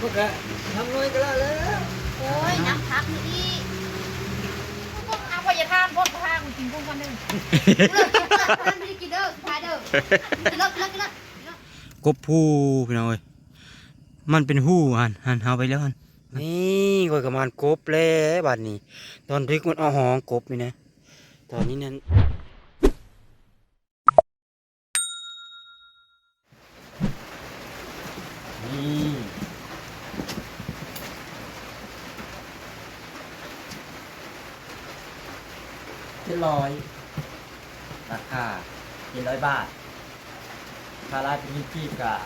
พวกกะทำน้อยก็แล้วแล้วโอ้ยน้ำพักนี่อีพวกเอาไปอย่าทานพวกทานกินพวกกันหนึ่งเลิกกินเลิกทานไม่ได้กินเด้อทายเด้อกินเลิกกินเลิกกินเลิกกินเลิกกบผู้พี่น้องเอ้ยมันเป็นหู้หันหันเอาไปแล้วหันนี่ก็กระมานกบแล้วบัดนี้ ตอนพริกมันเอาหองกบนี่นะตอนนี้นั้นเจ็ด ร้อยราคาเจ็ดร้อยบาทถ้าไล่เป็นยี่สิบกะ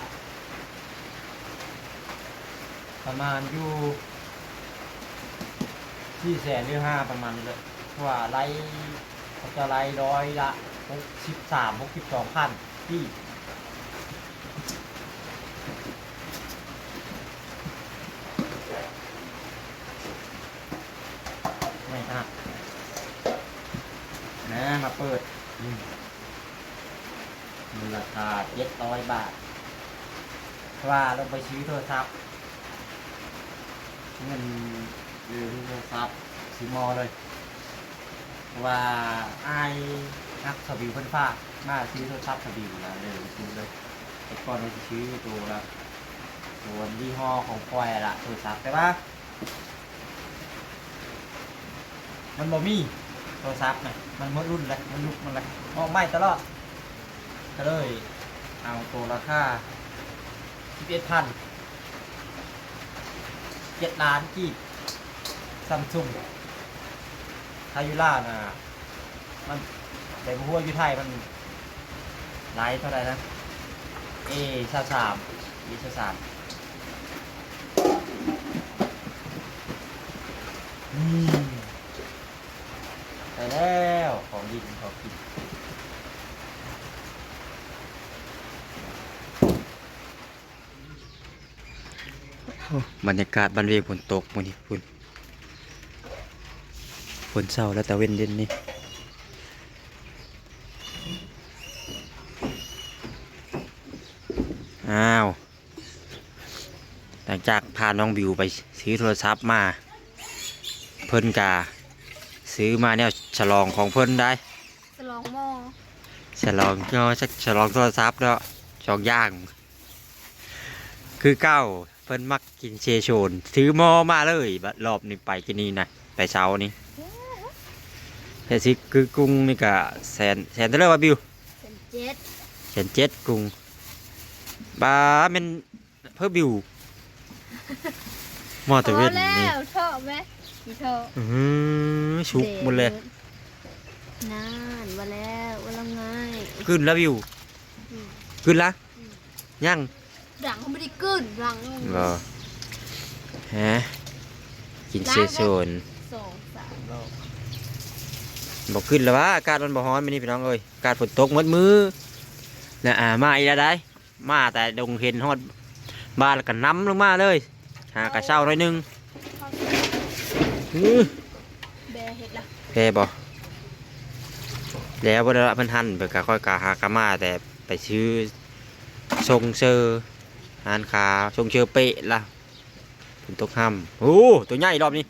ประมาณอยู่ที่แสนหรือห้าประมาณนี้เลยเพราะว่าไล่เขาจะไล่ร้อยละหกสิบสามหกสิบสองพันที่ไม่ทักนะมา เปิดมูลค่าเจ็ดร้อยบาท ว่าลงไปซื้อโทรศัพท์ เงินยืมโทรศัพท์ซื้อมอเลย ว่าไอ้นักสบิวเพิ่นฝากมาซื้อโทรศัพท์สบิวแล้วเลยซื้อเลยแต่ก่อนเราจะซื้อตัวละตัวยี่ห้อของควายละโทรศัพท์แต่ว่ามันบ่มีโทรศัพท์นะมันมดรุ่นแล้วมันลุกมันเลยออกใหม่ตลอดก็เลยเอาตัวราคา11พันเจ็ดล้านกีบซัมซุงทายุล่านะมันแต่พวกอยู่ไทยมันไลท์เท่าไหร่นะเอชาสามเอชาสามอืมไป แล้วของดีของกินบรรยากาศบันเวงฝนตกมื้อนี้พุ่นฝนเศร้าแล้วแต่เว้นเย็นนี่อ้าว หลังจากพาน้องบิวไปซื้อโทรศัพท์มา เพิ่นกา ซื้อมาเนี่ย ฉลองของเพิ่นได้ สลองหม้อฉลองเนาะสักฉลองโทรศัพท์เนาะสองอย่าง คือเก้าเพิ่นมักกินเชโชน ถือหมอมาเลยบัดรอบนี้ไปกินนี่นะไปเช้านี้แต่สิคือกรุงนี่ก็แสนแสนเท่าไหรวะบิวเป็นเจ็ดแสนเจ็ดกรุงบ้าแมันเพื่อบิวหมอพตะอเวนแล้นี่วชอบไหมมีชอบอื้อหือชุกหมดเลย นานมาแล้วว่าแล้วไงขึ้นแล้วบิว ขึ้นละยังหลังเขาไม่ได้กึ้นหลังบอฮะกินเชโชนสองสามโลบอกขึ้นแล้ววะอากาศมันบ่ร้อนไม่นี่พี่น้องเอ้ยอากาศฝนตกหมดมือนะอ่ามาอีกแล้วได้ มาแต่ดงเห็นฮอดบ้านแล้วก็น้ำลงมาเลย หากระเช้าหน่อยหนึงอื้อแบร์เห็ดละแพ้บ่ แล้วบ่ได้ละเพิ่นหันไปก็ค่อยกะหากะมาแต่ไปซื้อทรงเซอร์หานขาทรงเชอเปะล่ะฝนตกห้ำโอ้ตัวใหญ่รอบนี้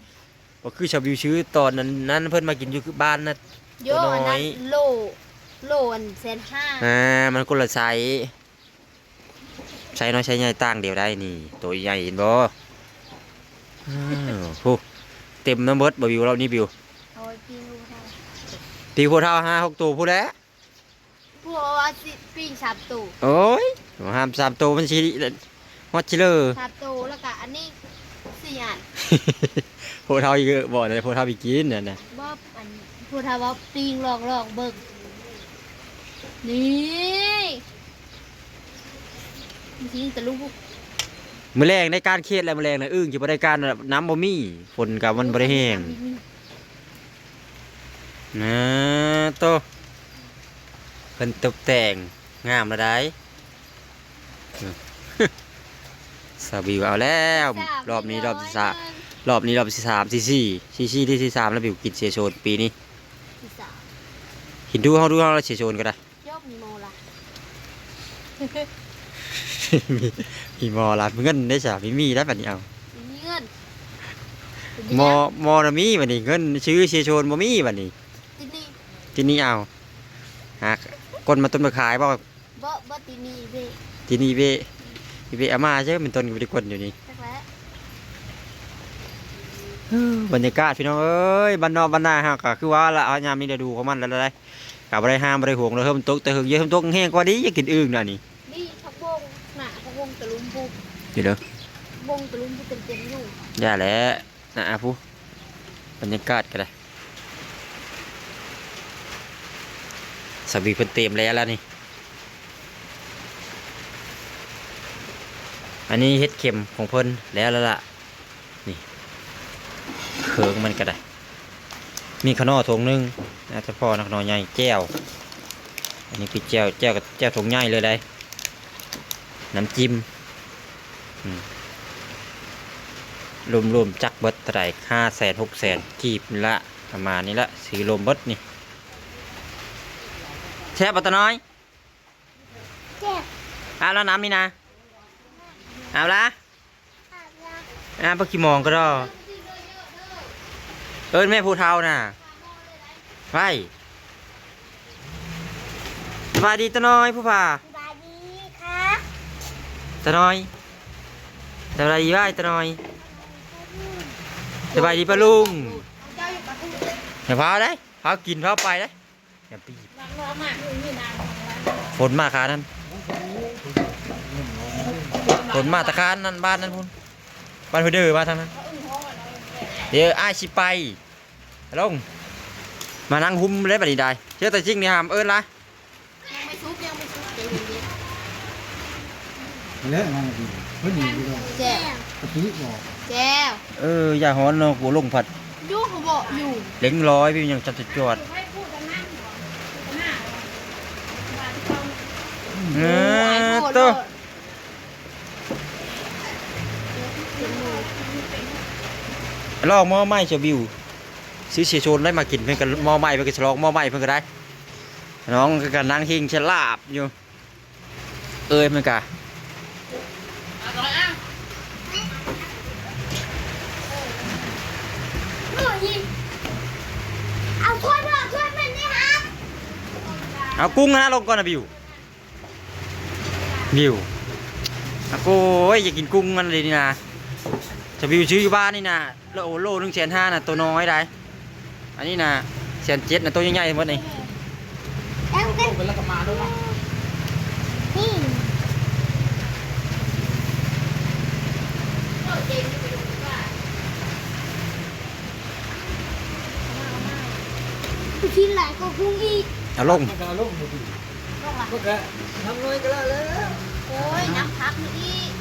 บ่คือชาววิวซื้อตอนนั้นนั้นเพิ่นมากินอยู่คือบ้านนะโยอันตัวน้นั้อนยโลโลอันเซนห้าอ่ามันคนละไซส์ไซส์น้อยไซส์ใหญ่ต่างเดียวได้นี่ ตัวใหญ่เห็นบ่อ้าวโหเต็มน้ำเบิดบ่บิวเรานี่บิวเอาไว้ปิ้งลูกเขา ตีโคเท่าห้าหกตัวพูดแล้วพวกว่าสิปิ้งสามตูโอ้ยห้ามสามตัวมันชีฮอตชิเลอร์สามตูแล้วก็อันนี้สี่อันโคเท่าอีกบ่เลยโคเท่าอีกกินน่ะนะว่าอันพูดทาว่าปิ้งลองลองเบิ่งนี่จริงๆแต่ลูกมื้อแรงในการเครียดแล้วมื้อแรงนะอึ้งสิบ่ได้การน้ำบ่มีฝนกับมันบ่ได้แห้ง นะโตเพิ่นตกแต่งงามแล้วได้สาบิวเอาแล้ว รอบนี้รอบที่สามรอบนี้รอบที่สามที่สี่ที่สี่ที่ที่สามแล้วบิวกินเชโชนปีนี้ที่สามหินดูเขาดูเขาแล้วเชโชนก็ได้ยกมีโมละมีมีหมอรับเงินได้จ้ะมีมีได้บัดนี้เอามีเงินหมอหมอน่ะมีบัดนี้เงินชื่อเสียโชนบ่มีบัดนี้ ที่นี่ทีนี้เอาหากคนมาต้นมาขายบ่บ่บ่ที่นี่เว้ยทีนี้เวอีเวอามาใช่เป็นต้นกับดีกวนอยู่นี่จักแล้วบรรยากาศพี่น้องเอ้ยบ้านนอกบ้านนาฮะก็คือว่าละเอายามนี้ได้ดูของมันแล้วได้กับอะไรห้ามอะไรห่วงเลยเฮิมนตกแต่หึงเยอะเฮิมนตกแห้งกว่านี้อย่ากินอึ่งน่ะนี่นี่พักวงหน้าพักวงตะลุมพุกเดี๋ยวเด้อวงตะลุมพุกเต็มๆอยู่อย่าแหล้วนะอาผู้บรรยากาศก็ได้ สวีเพิ่นเต็มแล้วแล้วนี่ อันนี้เฮ็ดเข็มของเพิ่นแล้วแล้วล่ะ นี่เคืองมันก็ได้ มีขนอถุงหนึงนะเฉพาะนะขนอใหญ่แก้ว อันนี้คือแก้วแก้วกับแก้วถุงใหญ่เลยได้ น้ำจิ้มอืมรวมๆจักเบิดไหร่ห้าแสนหกแสนกีบนี่ละประมาณนี้ละสีรวมเบิดนี่ แช่ปะตะน้อยแซ่บเอาแล้วน้ำนี่นะเอาละอาบน้อ่าปกี่โมองก็ได้เอิ้นแม่ผู้เฒ่าน่ะไปสบายดีตะน้อยผู้ผ่าำสบายดีค่ะตะน้อยสบายดีไหมตะน้อยสบายดีปะลุงเจ้าอยู่กับผู้อย่าพาได้พากินพาไปได้อย่าปี บรักน้องมากอยู่นี่นานของเราฝนมาขานั้นฝนมาตะคานนั่นบ้านนั้นพุ่นบ้านเพื่อเดือมาทางนั้นเดี๋ยวอ้ายสิไปลงมานั่งหุ้มเลยบัดนี้ได้เชื่อแต่จริงนี่หามเอิ้นละยังไม่ซุกยังไม่ซุกเดี๋ยวเย็นเลิกงานดีเพิ่นอยู่ที่ๆแจ้วกะทิบอกแจ้วเอออย่าหอนเนาะกูลงผัดยู่เขาบอกอยู่เล็งร้อยพี่ยังจัดจวด ให้พูดกันนั่งหน้า เออโตัวลองหม้อไหม้เชียวบิวซื้อเชียโชนได้มากินเพื่อนกันหม้อไหม้เพื่อนกันฉลองหม้อไหม้เพื่อนก็ได้ น้องก็กันนั่งหิงฉลาบอยู่ เอ้ยมันกะเอาช่วยด้วยช่วยมันนี่ครับเอากุ้งนะลงก่อนนะบิว บิวอะโก้ยอยากกินกุ้งมันเลยนี่นะจะบิวซื้ออยู่บ้านนี่นะโลโลหนึ่งแสนห้านะตัวน้อยได้ อันนี้นะแสนเจ็ดนะตัวใหญ่ๆหมดนี่แล้วกันเป็นรัฐมาด้วยเนาะนี่ชิ้นหลายก็พุ่งอีกเอาลงมันก็ลงบ่ดี ลงละก็แค่ทำน้อยก็แล้วแล้วโอ้ยน้ำพักนี่อีก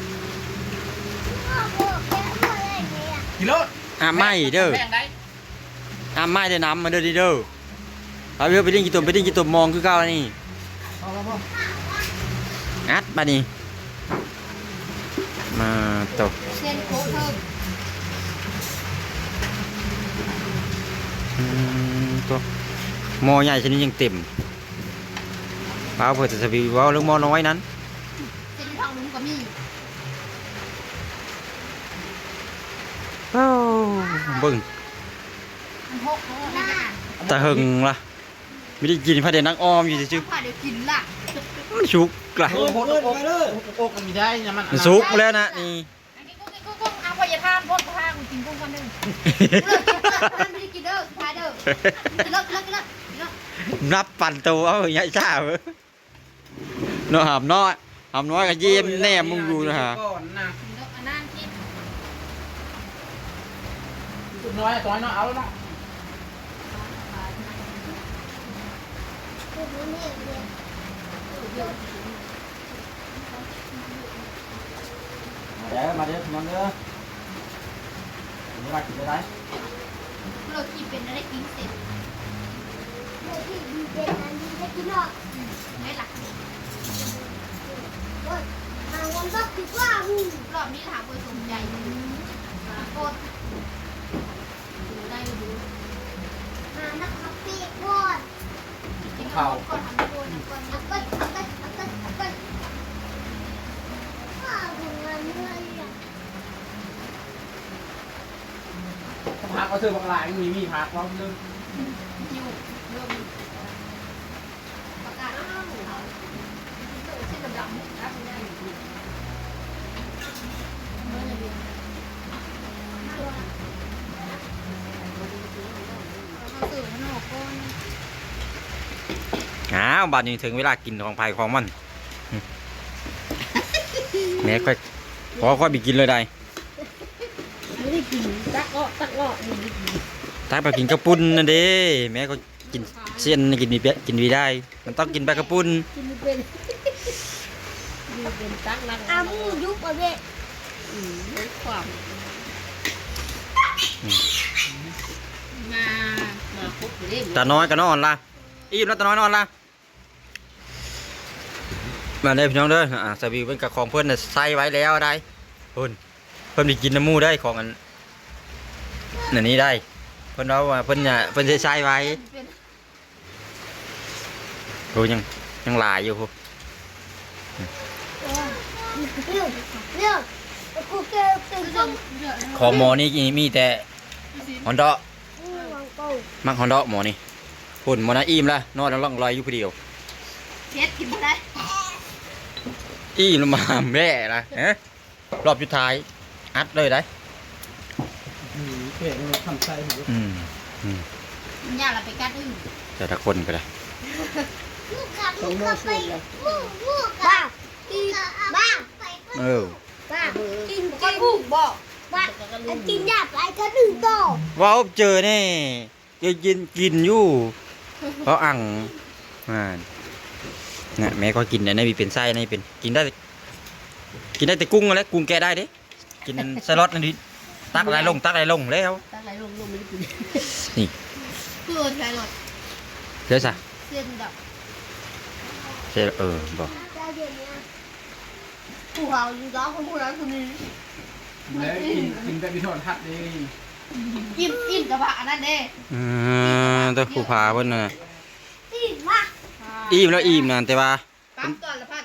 กิโลอะไม่เด้อแพงได้อะไม่เด้อน้ำมาเด้อดิเด้อเอาเรือไปดิ้งกี่ตัวไปดิ้งกี่ตัวมองคือเก่าแล้วนี่พอพอพออัดมานี่มาตกเส้นโค้งเพิ่มอืมตัวหม้อใหญ่ชนิดยังเต็ม เปล่าเพื่อจะสบิวเอาเรื่องหม้อน้อยนั้นเส้นทางลุงก็มีเอ้าเบิ่งมันหกเขาไม่ได้ตะหึงล่ะไม่ได้กินพระเดนังออมอยู่ซื่อผ่าเดี๋ยวกินละๆมันชุกล่ะโอ้โหโอ้ไปเลยโอ้กันมีได้นะมันมันสุกแล้วนะนี่ อันนี้กุ้งกุ้งกุ้งเอาไปอย่าทานพ่นพาคุณกินกุ้งคนหนึ่งไม่ได้กินเด้อพาเด้อกินเลิกกินเลิกกินเลิกกินเลิกนับปั่นตัวเอาใหญ่จ้าเว้ย เนาะหามน้อยหามน้อยก็เยี่ยมแน่มึงดูนะฮะก่อนนะกินเลิกอันนั้นกินน้อยน้อยเนาะเอาแล้วเนาะมาเด้อมาเด้อมาเด้อนี่มากินได้เรากินเป็นอะไรกินเสร็จไม่หลัก หาวันสักติดวาหูรอบนี้ถามคนสนใจหากดดูได้ดูหานักขับปีกบจริงๆเราก็ทำตันะกนอันะกกดกกถ้าเลอ่พักเขาซื้อบังรายมีมีพักพร้อมนึง สื่อหนอกก้นอ้าวบาดนี้ถึงเวลากินของไผ่ของมันแม่ค่อยพอค่อยไปกินเลยได้ไม่ได้กินตักเลาะตักเลาะไม่กินถ้าไปกินกระปุ้นนั่นเด้แม่ก็กินเส้นกินมีเปียกินวีได้ มันต้องกินแบบกระปุ้นกินเป็นกินเป็นตักลังอามูยุบอะเว้ยอืมความมา ตาน้อยก็นอนละอิ่มแล้วตาน้อยนอนละมาเลยพี่น้องเด้ออ่าสบิวเป็นกับของเพื่อนน่ะใส่ไว้แล้วได้เพิ่นเพิ่นไปกินน้ำมูได้ของอันนั่นนี้ได้ เพิ่นเอาว่าเพิ่นเนี่ยเพิ่นสิใส่ไว้เป็นโอ้ยังยังหลายอยู่พู้เรื่องเรื่องกูเกลตื่นคือต้จะองเยอะนะของหมอนี่มีแต่ฮอนดออืมวางเป้า มักฮอนดอหมอนี่พุ่นหมอนะอิ่มละนอนแล้วล่องลอยอยู่ผู้เดียวเช็ดกินไม่ได้อิ่มแล้วมาแม่ละฮะรอบสุดท้าย อัดเลยได้มีเพ่เราทำใจอยู่อืมมันยากเราไปกัดอื่นแต่ละคนก็ได้ลูกกับลูกกับไปลูกลูกบ้ากินบ้าเออบ้ากินก็กินถูกบอกบ้ากินยาไปก็ดึงต่อว้าวเจอแน่ จะกินกินอยู่เพราะอังอ่าน่ะแม่ก็กินอันนี้มีเป็นไส้อันนี้เป็นกินได้ กินได้แต่กุ้งอะไรกุ้งแกะได้เด้กินสล็อตนั่นดิตักอะไรลงตักอะไรลงแล้วตักไหลลงลงไม่ได้กินนี่คือใช้รถเดี๋ยวซะเส้นดับเดี๋ยวเออบอกแล้วเดี๋ยวนี้ผู้เขาอยู่ร้องคนผู้ร้องคนนี้ แล้วกินกินแต่พิธอนทัดดีอิ่ มอิ่มกระบะนั่นเด้อืมตัวผู้พาเพิ่นน่ะตีมาอิ่มแล้วอิ่มนั่นแต่ว่าปั๊มก่อนละพัน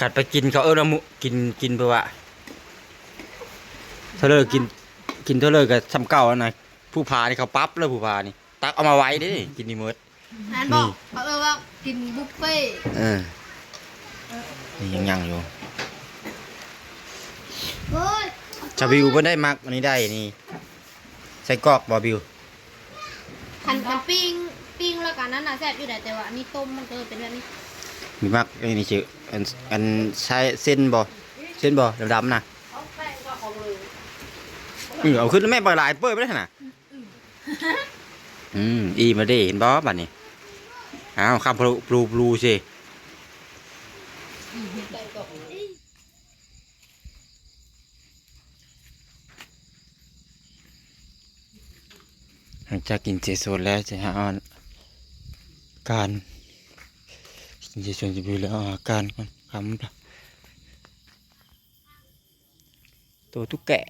ขัดไปกินเขาเออละมุกินกินเพื่อว่าเธอเลิกกินกินเธอเลิกกับซ้ำเก่าอันน่ะผู้พานี่เขาปั๊บเลยผู้พานี่ ตักเอามาไว้เดิกินนี่หมดนั่นบอกเขาเออว่ากินบุฟเฟ่ต์เออนี่ยังยังอยู่เฮ้ย ชาบิวเพิ่นได้มักอันนี้ได้นี่ใส่กรอกบอบิวคันคันปิ้งปิ้งแล้วกันนั้นน่ะแซ่บอยู่ไหนแต่ว่าอันนี้ต้มมันก็เลยเป็นแบบนี้มีมักอันนี้ชื่ออันอันใช้เส้นบ่เส้นบ่ดำๆน่ะเอาแป้งก็ของเลยอือเอาขึ้นแล้วแม่ปล่อยหลายเปิ้ลไปได้ขนาดอืมอีมาได้เห็นบ่บัดนี้อ้าวข้ามปลูปลูปลูสิ แป้งก็ หลังจากกินเจโซนแล้วจะหาการกินเจโซนจะบิวแล้วอาการก่อนคำตัวตุ๊กแกะ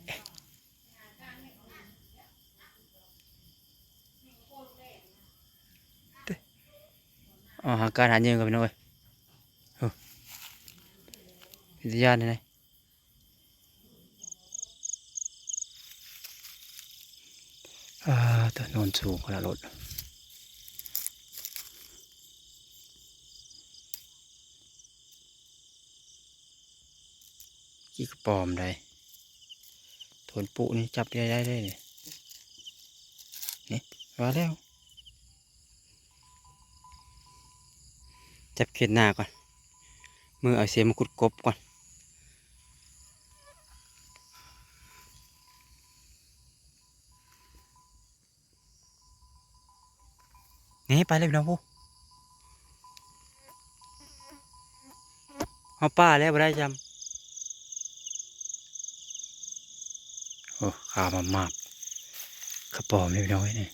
อ๋ออาการหาเยิงกันไปหน่อยโอ้พิทยาเนี่ยนะ อ่าตัวนอนสูงขนาดรถกี่กระปอมได้ทนปุนี่จับได้ได้ได้เนี่ยนี่มาแล้ว จับเขียนหน้าก่อน มือเอาเสียมกุดกบก่อน นี่ไปเลยพี่น้องผู้เอาป้าแล้วบ่ได้จำโอ้ขามามากกระป๋อมเลยพี่น้องเนี่ยนี่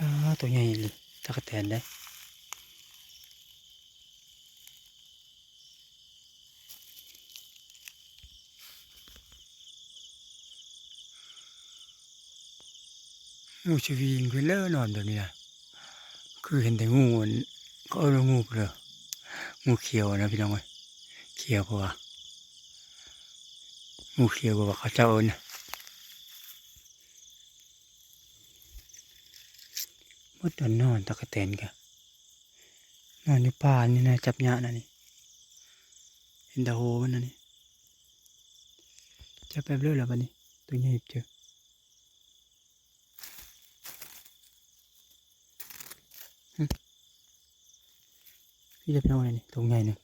อ้าตัวใหญ่เลยตะกะแตนได้ งูชวิงคือเลอะนอนแบบนี้นะคือเห็นแต่งูมันก็เอางูไปเลยงูเขียวนะพี่น้องเอ้ยเขียวเพราะว่างูเขียวเพราะว่าเขาเจ้าเอิ้นะมดตอนนอนตะกะแตนกะนอนในป่านี่นะจับยะนะนี่เห็นตาโหมันนะนี่จับแป๊บเลยแล้วบัดนี้ตัวใหญ่เจอ พี่จะไปเอาอะไรนี่ตรงใหญ่หนึ่ง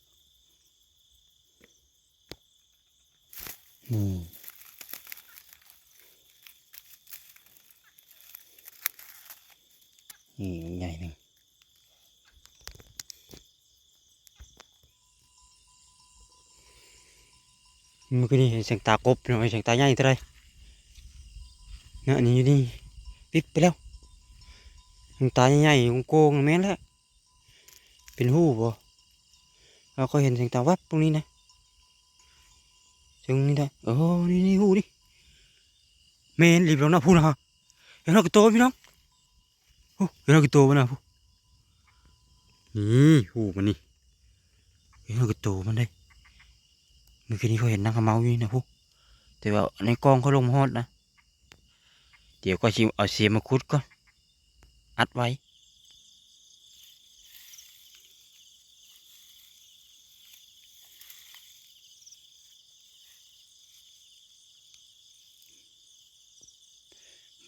นี่นี่ตรงใหญ่หนึ่งมันก็นี่เสียงตากบเนาะเสียงตาใหญ่เท่าไรเนี่ยนนี้อยู่นี่ปิดไปแล้วเสียงตาใหญ่ๆโกงแม่นแล้ว เป็นหูบ่เราก็เห็นเสียงตาวับตรงนี้นะตรงนี้ได้โอ้นี่นี่หูดิเมนรีบลงนะพูดนะฮะเห็นเรากี่ตัวพี่น้องโอ้เห็นเรากี่ตัวมันนะพูนี่หูมันนี่เห็นเรากี่ตัวมันได้เมื่อกี้นี้เขาเห็นนั่งขมเมาอยู่นี่นะพูแต่ว่าในกล้องเขาลงฮอดนะเดี๋ยวก็ชิมเอาเสียมมาคุดก่อนอัดไว้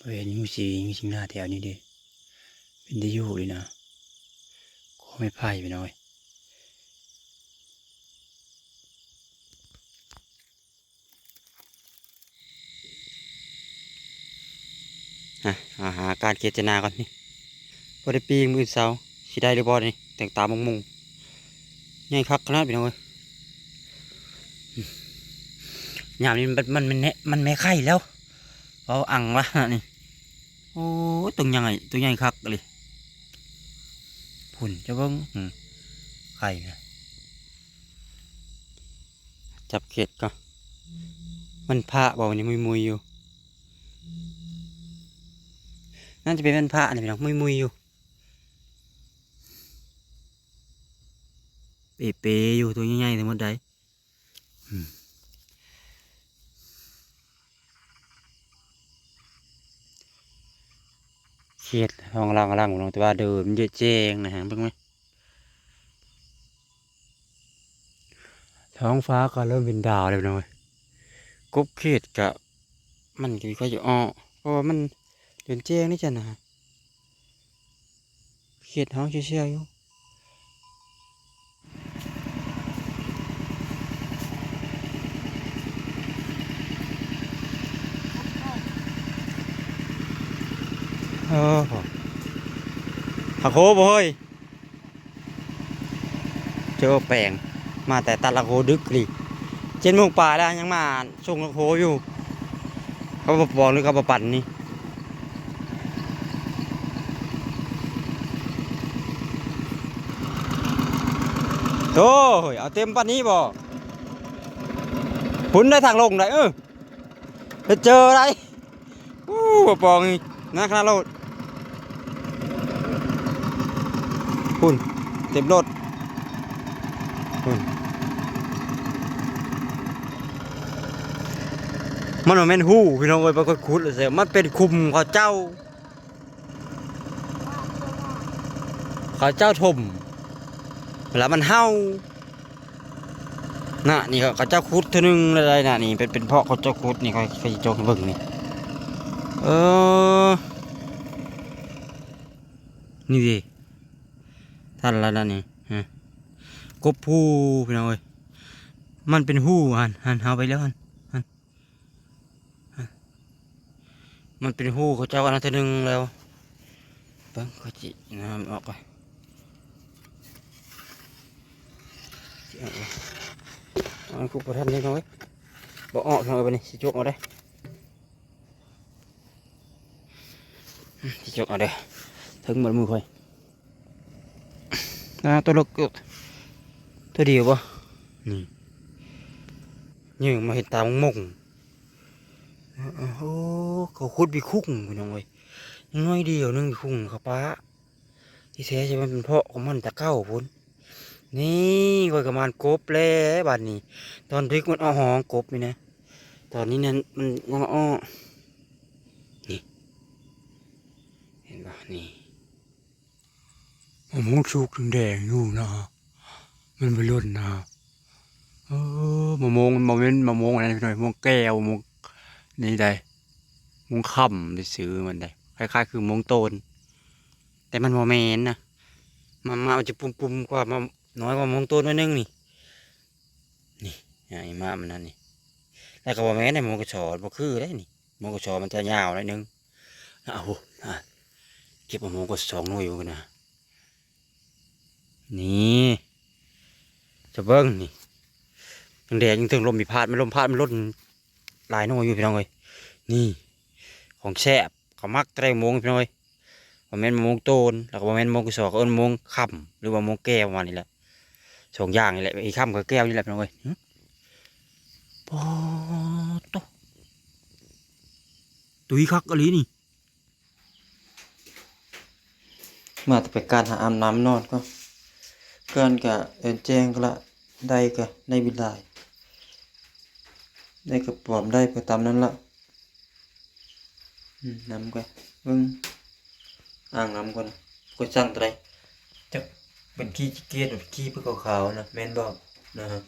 บริเวณนี้มีสีมีสิ่งหน้าแถวนี้ดิเป็นที่อยู่เลยนะก็ไม่พ่ายไปหน่อยอะอาหาการเกจนาก่อนนี่พอได้ปีมือเสาสิได้หรือบ่นี่แต่งตามงมุงใหญ่คักขนาดไปหน่อยอืมยามนี้มันมันมันแน่มันไม่ไข่แล้วเอาอังวะนี่ โอ้ตัวใหญ่ตัวใหญ่คักเลยผุ่นจะเบิ้งไข่นะจับเข็ดก็มันพระบอกนี่มุยมุยอยู่น่าจะเป็นมันพระนี่พี่น้องมุยมุยอยู่เปเปๆอยู่ตัวใหญ่ๆทั้งหมดได้อืม เครียดห้องล่างล่างของแต่ว่าเดิมนเยอะแจ้งนะฮะเพิ่งไหมท้องฟ้าก็เริ่มเป็นดาวเลยนะเว้ยกบเขียดกับมันก็มีค่อจะอ้อเพราะว่ามันเดือนแจ้งนี่จ้ะนะเขียดท้องเชี่ยวๆอยู่ เออหักโหบ่เฮ้ยเจอแปลงมาแต่ตัดละโหดึกลยเจ็ดโมงป่าแล้วยังมาส่งละโหอยู่เขาบบอกหรือเขาบปั่นนี่โอ้ยเอาเต็มปันนี้บ่หุ่นได้ทางลงได้เออจะเจออะไรอู้ปองนี่นะขนาดรถหุ่น เต็มรถมันบ่แม่นหู้พี่น้องเอ้ยไปกดขุดเลยเสียมันเป็นคุมเขาเจ้าเขาเจ้าถมแล้วมันเห่าน่ะนี่ขาเขาเจ้าคุดเท่านึงอะไรน่ะนี่เป็นเป็นเพาะเขาเจ้าคุดนี่เขาเขาโจกเบิ่งนี่เออนี่ดิ ท่านแล้วนะนี่ฮะกบผู้พี่น้องเอ้ยมันเป็นหู้หันหันเอาไปแล้วหันหันมันเป็นหู้เขาเจ้าอันนั้นเท่านึงแล้วบางเขาจิน้ำออกไปอันคุกประทันนี่น้อยบ่ออกทางไปนี่สิจุกเอาได้สิจกเอาได้ถึงหมดมือค่อย อ่าตัวเล็กก็ตัวเดียวบ่นี่ยิงมาเห็นตามงมงโอ้โหเขาขุดไปคุ้งพี่น้องเว้ยน้อยเดียวหนึงพุ่งเข้าป้าที่แท้จะมันเป็นเพราะของมันตะเก้าพุ่นนี่กอยกระมานกบแล้วบัดนี้ ตอนดึกมันเอาหองกบนี่นะ ตอนนี้นั้นมันงออ้อนี่ เห็นปะนี่ มะม่วงสุกแดงอยู่นะมันไปรุ่นนะเออมะม่วงมันมาเว้นมะม่วงอะไรหน่อยมะม่วงแก้วมะม่วงนี่ได้มะม่วงค่ำได้ซื้อมันได้คล้ายๆ คือมะม่วงโตน แต่มันโมเมนนะมันมาอาจะปุ่มๆกว่ามาน้อยกว่ามะม่วงโตนนิดนึงนี่นี่ไอ้มามันนั่นนี่แล้วก็บ่แม่นในมงกระชอบ่คือได้นี่มงกระชอมันจะยาวน่อยนึงเอาโหอะเก็บเอามงกระสองหน่วยอยู่กันนะ นี่จะเบิ้งนี่ยังแดดยังถึงลมมีพาดไม่ลมพาดมันลดหลายน่วยอยู่พี่น้องเอ้ยนี่ ของแซ่บเขามักแตงโมงพี่น้องเอ้ยบ่แม่นมงโตนแล้วก็บ่แม่นมงกระสอก็เอิ้นมงค่ำหรือว่ามงแก้วประมาณนี้แหละสองอย่างนี่แหละไอ้ค่ำกับแก้วนี่แหละพี่น้องเอ้ยปอตตุยคักอะไรนี่ มาแต่ไปการหาอาบน้ำนอนก็ เกินกะเอ็นแจงก็ละได้กะได้บินได้ได้กับปอมได้ไปตามนั้นละน้ำก็เบิ่งอ่างน้ำกันก็สร้างตัวใดจะเป็นขี้เกียจหรือขี้เพื่อขาวๆนะแม่นบอกนะฮะ